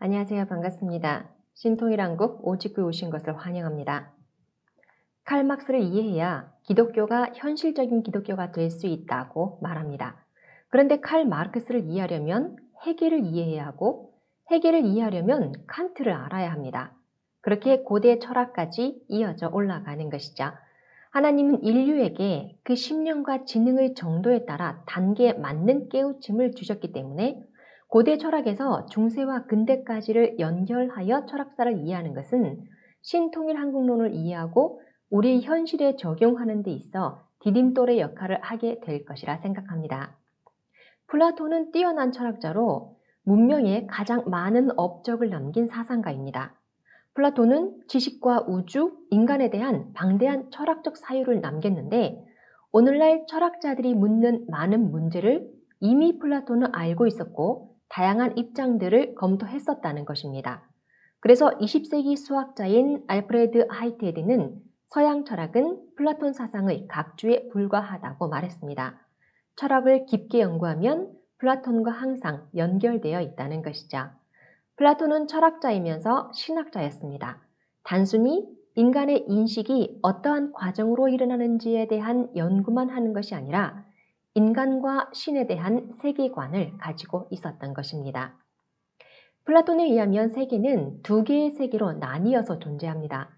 안녕하세요. 반갑습니다. 신통일한국 오직구에 오신 것을 환영합니다. 칼막스를 이해해야 기독교가 현실적인 기독교가 될 수 있다고 말합니다. 그런데 칼 마르크스를 이해하려면 해겔을 이해해야 하고 해겔을 이해하려면 칸트를 알아야 합니다. 그렇게 고대 철학까지 이어져 올라가는 것이죠. 하나님은 인류에게 그 심령과 지능의 정도에 따라 단계에 맞는 깨우침을 주셨기 때문에 고대 철학에서 중세와 근대까지를 연결하여 철학사를 이해하는 것은 신통일 한국론을 이해하고 우리 현실에 적용하는 데 있어 디딤돌의 역할을 하게 될 것이라 생각합니다. 플라톤은 뛰어난 철학자로 문명에 가장 많은 업적을 남긴 사상가입니다. 플라톤은 지식과 우주, 인간에 대한 방대한 철학적 사유를 남겼는데 오늘날 철학자들이 묻는 많은 문제를 이미 플라톤은 알고 있었고 다양한 입장들을 검토했었다는 것입니다. 그래서 20세기 수학자인 알프레드 하이테드는 서양 철학은 플라톤 사상의 각주에 불과하다고 말했습니다. 철학을 깊게 연구하면 플라톤과 항상 연결되어 있다는 것이죠. 플라톤은 철학자이면서 신학자였습니다. 단순히 인간의 인식이 어떠한 과정으로 일어나는지에 대한 연구만 하는 것이 아니라 인간과 신에 대한 세계관을 가지고 있었던 것입니다. 플라톤에 의하면 세계는 두 개의 세계로 나뉘어서 존재합니다.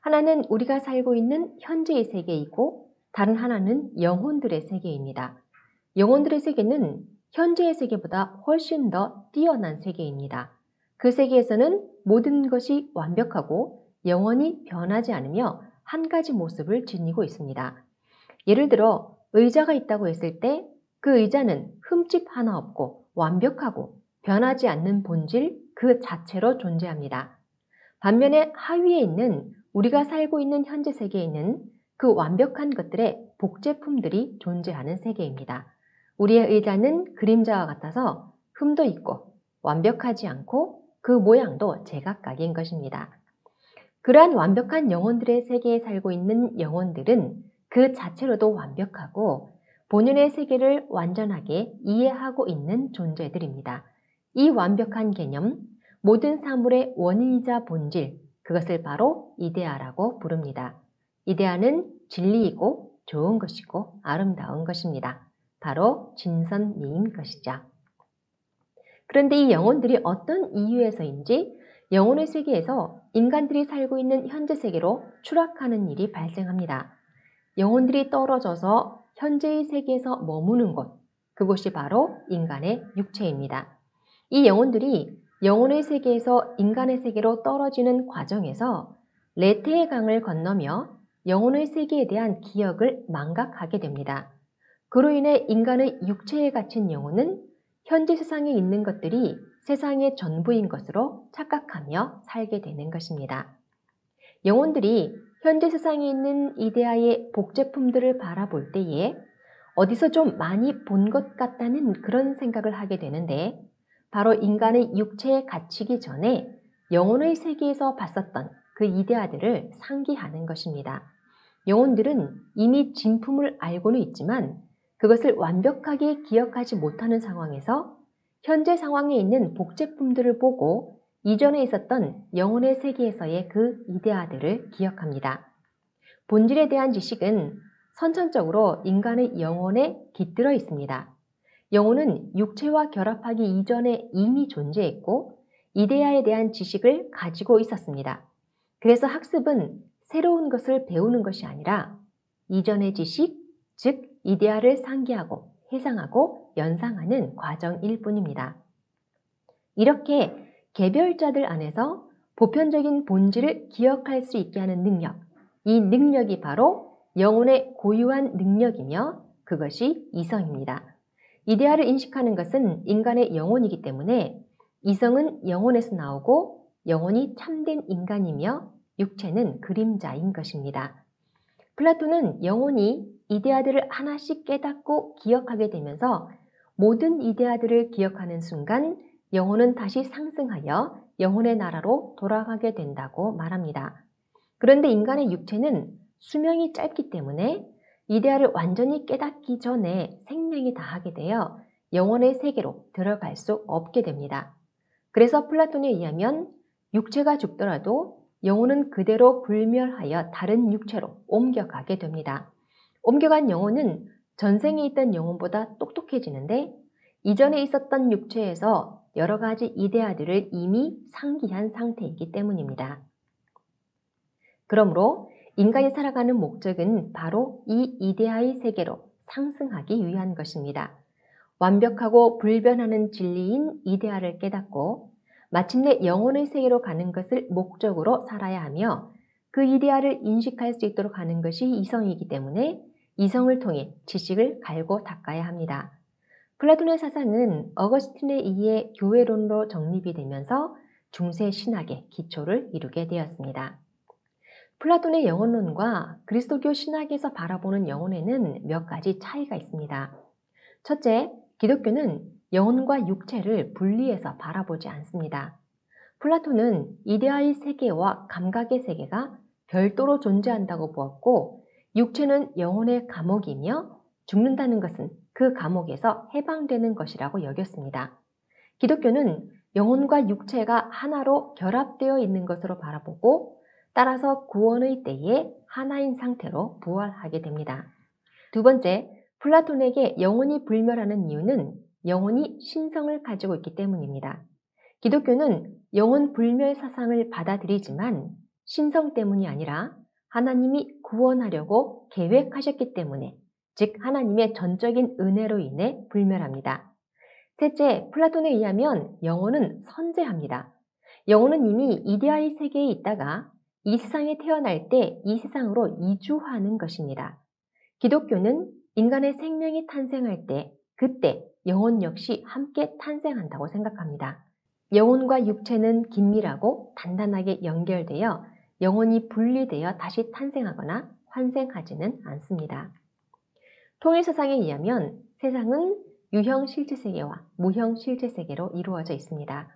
하나는 우리가 살고 있는 현재의 세계이고 다른 하나는 영혼들의 세계입니다. 영혼들의 세계는 현재의 세계보다 훨씬 더 뛰어난 세계입니다. 그 세계에서는 모든 것이 완벽하고 영원히 변하지 않으며 한 가지 모습을 지니고 있습니다. 예를 들어 의자가 있다고 했을 때 그 의자는 흠집 하나 없고 완벽하고 변하지 않는 본질 그 자체로 존재합니다. 반면에 하위에 있는 우리가 살고 있는 현재 세계에는 그 완벽한 것들의 복제품들이 존재하는 세계입니다. 우리의 의자는 그림자와 같아서 흠도 있고 완벽하지 않고 그 모양도 제각각인 것입니다. 그러한 완벽한 영혼들의 세계에 살고 있는 영혼들은 그 자체로도 완벽하고 본연의 세계를 완전하게 이해하고 있는 존재들입니다. 이 완벽한 개념, 모든 사물의 원인이자 본질, 그것을 바로 이데아라고 부릅니다. 이데아는 진리이고 좋은 것이고 아름다운 것입니다. 바로 진선미인 것이죠. 그런데 이 영혼들이 어떤 이유에서인지 영혼의 세계에서 인간들이 살고 있는 현재 세계로 추락하는 일이 발생합니다. 영혼들이 떨어져서 현재의 세계에서 머무는 곳, 그곳이 바로 인간의 육체입니다. 이 영혼들이 영혼의 세계에서 인간의 세계로 떨어지는 과정에서 레테의 강을 건너며 영혼의 세계에 대한 기억을 망각하게 됩니다. 그로 인해 인간의 육체에 갇힌 영혼은 현재 세상에 있는 것들이 세상의 전부인 것으로 착각하며 살게 되는 것입니다. 영혼들이 현재 세상에 있는 이데아의 복제품들을 바라볼 때에 어디서 좀 많이 본 것 같다는 그런 생각을 하게 되는데 바로 인간의 육체에 갇히기 전에 영혼의 세계에서 봤었던 그 이데아들을 상기하는 것입니다. 영혼들은 이미 진품을 알고는 있지만 그것을 완벽하게 기억하지 못하는 상황에서 현재 상황에 있는 복제품들을 보고 이전에 있었던 영혼의 세계에서의 그 이데아들을 기억합니다. 본질에 대한 지식은 선천적으로 인간의 영혼에 깃들어 있습니다. 영혼은 육체와 결합하기 이전에 이미 존재했고 이데아에 대한 지식을 가지고 있었습니다. 그래서 학습은 새로운 것을 배우는 것이 아니라 이전의 지식, 즉 이데아를 상기하고 해상하고 연상하는 과정일 뿐입니다. 이렇게 개별자들 안에서 보편적인 본질을 기억할 수 있게 하는 능력, 이 능력이 바로 영혼의 고유한 능력이며 그것이 이성입니다. 이데아를 인식하는 것은 인간의 영혼이기 때문에 이성은 영혼에서 나오고 영혼이 참된 인간이며 육체는 그림자인 것입니다. 플라톤은 영혼이 이데아들을 하나씩 깨닫고 기억하게 되면서 모든 이데아들을 기억하는 순간 영혼은 다시 상승하여 영혼의 나라로 돌아가게 된다고 말합니다. 그런데 인간의 육체는 수명이 짧기 때문에 이데아를 완전히 깨닫기 전에 생명이 다하게 되어 영혼의 세계로 들어갈 수 없게 됩니다. 그래서 플라톤에 의하면 육체가 죽더라도 영혼은 그대로 불멸하여 다른 육체로 옮겨가게 됩니다. 옮겨간 영혼은 전생에 있던 영혼보다 똑똑해지는데 이전에 있었던 육체에서 여러 가지 이데아들을 이미 상기한 상태이기 때문입니다. 그러므로 인간이 살아가는 목적은 바로 이 이데아의 세계로 상승하기 위한 것입니다. 완벽하고 불변하는 진리인 이데아를 깨닫고 마침내 영혼의 세계로 가는 것을 목적으로 살아야 하며 그 이데아를 인식할 수 있도록 하는 것이 이성이기 때문에 이성을 통해 지식을 갈고 닦아야 합니다. 플라톤의 사상은 어거스틴에 의해 교회론으로 정립이 되면서 중세 신학의 기초를 이루게 되었습니다. 플라톤의 영혼론과 그리스도교 신학에서 바라보는 영혼에는 몇 가지 차이가 있습니다. 첫째, 기독교는 영혼과 육체를 분리해서 바라보지 않습니다. 플라톤은 이데아의 세계와 감각의 세계가 별도로 존재한다고 보았고, 육체는 영혼의 감옥이며 죽는다는 것은 그 감옥에서 해방되는 것이라고 여겼습니다. 기독교는 영혼과 육체가 하나로 결합되어 있는 것으로 바라보고 따라서 구원의 때에 하나인 상태로 부활하게 됩니다. 두 번째, 플라톤에게 영혼이 불멸하는 이유는 영혼이 신성을 가지고 있기 때문입니다. 기독교는 영혼 불멸 사상을 받아들이지만 신성 때문이 아니라 하나님이 구원하려고 계획하셨기 때문에 즉 하나님의 전적인 은혜로 인해 불멸합니다. 셋째, 플라톤에 의하면 영혼은 선제합니다. 영혼은 이미 이데아의 세계에 있다가 이 세상에 태어날 때 이 세상으로 이주하는 것입니다. 기독교는 인간의 생명이 탄생할 때 그때 영혼 역시 함께 탄생한다고 생각합니다. 영혼과 육체는 긴밀하고 단단하게 연결되어 영혼이 분리되어 다시 탄생하거나 환생하지는 않습니다. 통일사상에 의하면 세상은 유형 실체 세계와 무형 실체 세계로 이루어져 있습니다.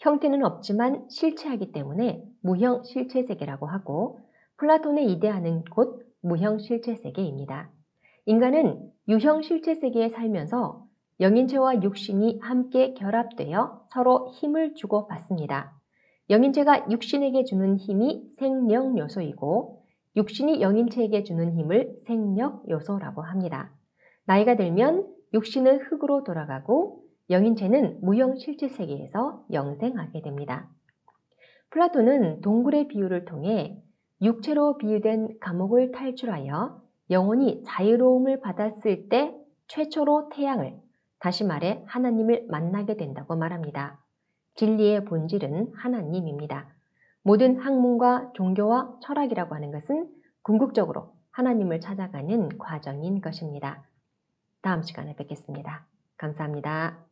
형태는 없지만 실체하기 때문에 무형 실체 세계라고 하고 플라톤의 이데아는 곧 무형 실체 세계입니다. 인간은 유형 실체 세계에 살면서 영인체와 육신이 함께 결합되어 서로 힘을 주고 받습니다. 영인체가 육신에게 주는 힘이 생명 요소이고 육신이 영인체에게 주는 힘을 생력 요소라고 합니다. 나이가 들면 육신은 흙으로 돌아가고 영인체는 무형 실체 세계에서 영생하게 됩니다. 플라톤은 동굴의 비유를 통해 육체로 비유된 감옥을 탈출하여 영혼이 자유로움을 받았을 때 최초로 태양을, 다시 말해 하나님을 만나게 된다고 말합니다. 진리의 본질은 하나님입니다. 모든 학문과 종교와 철학이라고 하는 것은 궁극적으로 하나님을 찾아가는 과정인 것입니다. 다음 시간에 뵙겠습니다. 감사합니다.